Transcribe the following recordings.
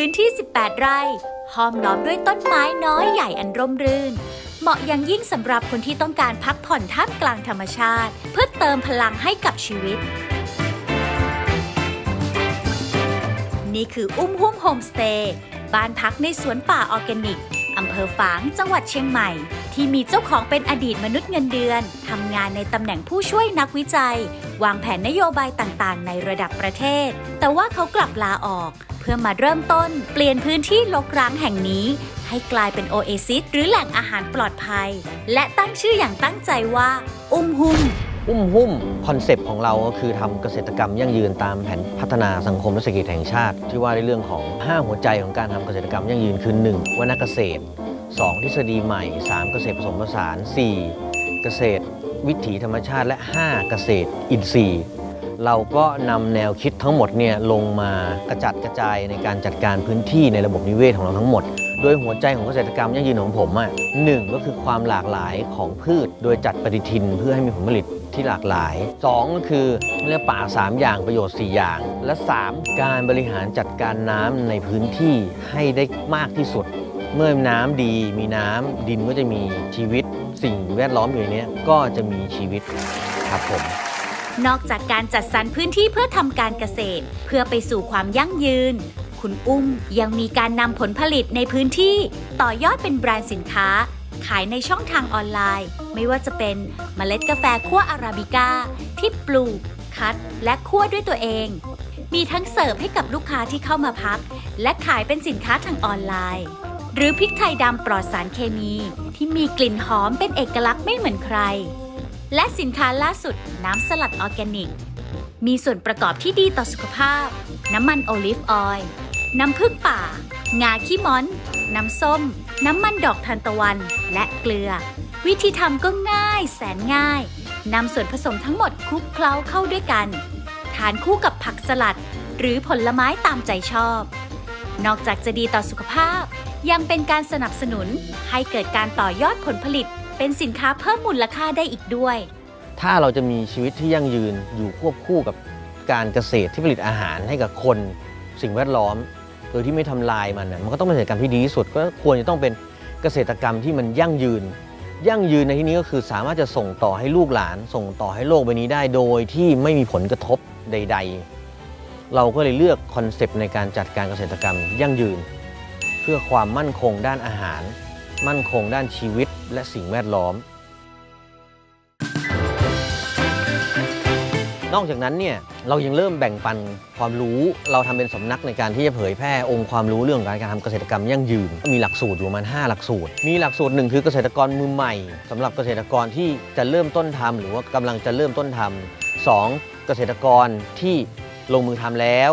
พื้นที่ 18 ไร่ห้อมล้อมด้วยต้นไม้น้อยใหญ่อันร่มรื่น เหมาะอย่างยิ่งสำหรับคนที่ต้องการพักผ่อนท่ามกลางธรรมชาติ เพื่อเติมพลังให้กับชีวิต นี่คืออุ้มหุ้มโฮมสเตย์บ้านพักในสวนป่าออร์แกนิกอำเภอฝางจังหวัดเชียงใหม่ ที่มีเจ้าของเป็นอดีตมนุษย์เงินเดือนทำงานในตำแหน่งผู้ช่วยนักวิจัย วางแผนนโยบายต่างๆ ในระดับประเทศ แต่ว่าเขากลับลาออก พื่อมาเริ่มต้น เปลี่ยนพื้นที่ลกร้างแห่งนี้ ให้กลายเป็นโอเอซิสหรือแหล่งอาหารปลอดภัย และตั้งชื่ออย่างตั้งใจว่า อุ้มหุ้มอุ้มหุ้มคอนเซปต์ของเราก็คือทำเกษตรกรรมยั่งยืนตามแผนพัฒนาสังคมและเศรษฐกิจแห่งชาติ ที่ว่าในเรื่องของ 5 หัวใจของการทำเกษตรกรรมยั่งยืนคือ 1. วณเกษตร 2. ทฤษฎีใหม่ 3. เกษตรผสมผสาน 4. เกษตร วิถีธรรมชาติและ 5. เกษตรอินทรีย์ เราก็นำแนวคิดทั้งหมดเนี่ยลงมากระจัดกระจายในการจัดการพื้นที่ในระบบนิเวศของเราทั้งหมด โดยหัวใจของเกษตรกรรมยั่งยืนของผมอะหนึ่งก็คือความหลากหลายของพืช โดยจัดปฏิทินเพื่อให้มีผลผลิตที่หลากหลายสองก็คือเรื่องป่า 3 อย่างประโยชน์ 4 อย่าง และ 3 การบริหารจัดการน้ำในพื้นที่ให้ได้มากที่สุด เมื่อน้ำดีมีน้ำดินก็จะมีชีวิต สิ่งแวดล้อมอยู่ในนี้ก็จะมีชีวิตครับผม นอกจากการจัดสรรพื้นที่เพื่อทำการเกษตร เพื่อไปสู่ความยั่งยืน คุณอุ้มยังมีการนำผลผลิตในพื้นที่ ต่อยอดเป็นแบรนด์สินค้า ขายในช่องทางออนไลน์ ไม่ว่าจะเป็นเมล็ดกาแฟคั่วอาราบิก้า ที่ปลูก คัด และคั่วด้วยตัวเอง มีทั้งเสิร์ฟให้กับลูกค้าที่เข้ามาพัก และขายเป็นสินค้าทางออนไลน์ หรือพริกไทยดำปลอดสารเคมี ที่มีกลิ่นหอมเป็นเอกลักษณ์ไม่เหมือนใคร และสินค้าล่าสุดน้ำสลัดออร์แกนิก มีส่วนประกอบที่ดีต่อสุขภาพ น้ำมันโอลิฟออยล์ น้ำผึ้งป่า งาขี้ม้อน น้ำส้ม น้ำมันดอกทานตะวัน และเกลือ วิธีทำก็ง่ายแสนง่าย นำส่วนผสมทั้งหมดคลุกเคล้าเข้าด้วยกัน ทานคู่กับผักสลัด หรือผลไม้ตามใจชอบ นอกจากจะดีต่อสุขภาพ ยังเป็นการสนับสนุนให้เกิดการต่อยอดผลผลิต เป็นสินค้าเพิ่มมูลค่าได้อีกด้วย ถ้าเราจะมีชีวิตที่ยั่งยืนอยู่ควบคู่กับการเกษตรที่ผลิตอาหารให้กับคนสิ่งแวดล้อม โดยที่ไม่ทำลายมันนะมันก็ต้องเป็นเกษตรกรรมที่ดีที่สุด ก็ควรจะต้องเป็นเกษตรกรรมที่มันยั่งยืน ยั่งยืนในที่นี้ก็คือสามารถจะส่งต่อให้ลูกหลาน ส่งต่อให้โลกใบนี้ได้ โดยที่ไม่มีผลกระทบใด ๆ เราก็เลยเลือกคอนเซปต์ในการจัดการเกษตรกรรมยั่งยืน เพื่อความมั่นคงด้านอาหาร มั่นคงด้านชีวิต และสิ่งแวดล้อม นอกจากนั้นเนี่ยเรายังเริ่มแบ่งปันความรู้เราทำเป็นสำนักในการที่จะเผยแพร่องค์ความรู้เรื่องของการทำเกษตรกรรมยั่งยืน มีหลักสูตรอยู่ประมาณ 5 หลักสูตร มีหลักสูตรหนึ่งคือเกษตรกรมือใหม่สำหรับเกษตรกรที่จะเริ่มต้นทำหรือว่ากำลังจะเริ่มต้นทำสองเกษตรกรที่ลงมือทำแล้ว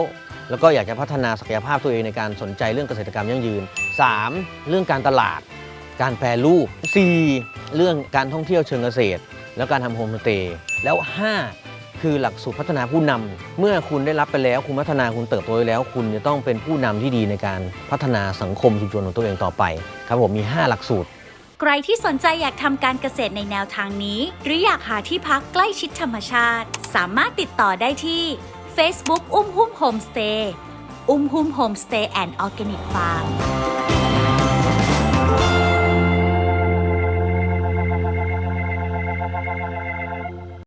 แล้วก็อยากจะพัฒนาศักยภาพตัวเองในการสนใจเรื่องเกษตรกรรมยั่งยืน 3. เรื่องการตลาด การแปรรูป 4. เรื่องการท่องเที่ยวเชิงเกษตร แล้วการทำโฮมสเตย์แล้ว 5 คือหลักสูตรพัฒนาผู้นำเมื่อคุณได้รับไปแล้วคุณพัฒนาคุณเติบโตไปแล้ว คุณจะต้องเป็นผู้นำที่ดีในการพัฒนาสังคมชุมชนของตัวเองต่อไป ครับผมมี 5 หลักสูตรใครที่สนใจอยากทำการเกษตรในแนวทางนี้ หรืออยากหาที่พักใกล้ชิดธรรมชาติ สามารถติดต่อได้ที่ Facebook อุ้มหุ้มโฮมสเตย์อุ้มหุ้มโฮมสเตย์แอนด์ออร์แกนิกฟาร์ม